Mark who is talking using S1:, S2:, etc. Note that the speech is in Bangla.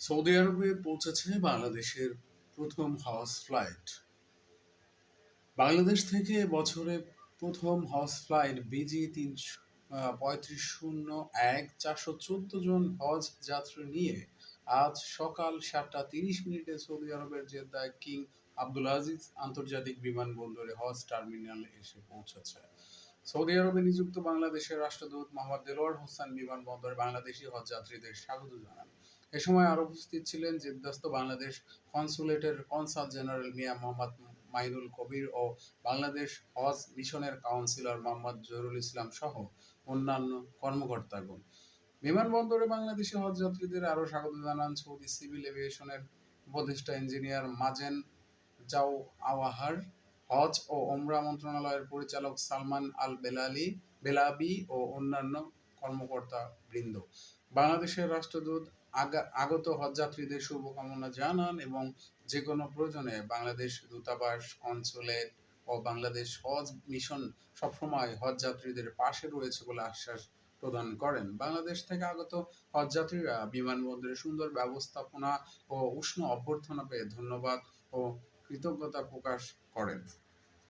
S1: সৌদি আরবে পৌঁছেছে বাংলাদেশের প্রথম হাউস ফ্লাইট। বাংলাদেশ থেকে বছরে প্রথম হাউস ফ্লাইট বিজি তিনশো পঁয়ত্রিশ শূন্য এক চারশো চোদ্দ জন হজ যাত্রী নিয়ে আজ সকাল সাতটা তিরিশ মিনিটে সৌদি আরবের জেদ্দায় কিং আব্দুল আজিজ আন্তর্জাতিক বিমানবন্দরে হজ টার্মিনালে এসে পৌঁছেছে। সৌদি আরবে নিযুক্ত বাংলাদেশের রাষ্ট্রদূত মোহাম্মদ দেলোয়ার হোসেন বিমানবন্দরে বাংলাদেশি হজ যাত্রীদের স্বাগত জানান। এ সময় আরও উপস্থিত ছিলেন জেদ্দাস্থ বাংলাদেশ কনসুলেটের কনসাল জেনারেল মিয়া মোহাম্মদ মাইনুল কবির ও বাংলাদেশ হজ মিশনের কাউন্সিলর মোহাম্মদ জহুরুল ইসলাম সহ অন্যান্য কর্মকর্তাগণ। বিমানবন্দরে বাংলাদেশি হজ যাত্রীদের আরও স্বাগত জানান সৌদি সিভিল এভিয়েশনের উপদেষ্টা ইঞ্জিনিয়ার মাজেন জাও আওয়াহার, হজ ও ওমরা মন্ত্রণালয়ের পরিচালক সালমান আল বেলালি, বেলাবি ও অন্যান্য কর্মকর্তা বৃন্দ। বাংলাদেশের রাষ্ট্রদূত আগা- আগত হজযাত্রীদের শুভকামনা জানান এবং যে কোনো প্রয়োজনে বাংলাদেশ দূতাবাস, কনসুলেট ও বাংলাদেশ হজ মিশন সবসময় হজযাত্রীদের পাশে রয়েছে বলে আশ্বাস প্রদান করেন। বাংলাদেশ থেকে আগত হজযাত্রীরা বিমানবন্দরে সুন্দর ব্যবস্থাপনা ও উষ্ণ অভ্যর্থনা পেয়ে ধন্যবাদ ও কৃতজ্ঞতা প্রকাশ করেন।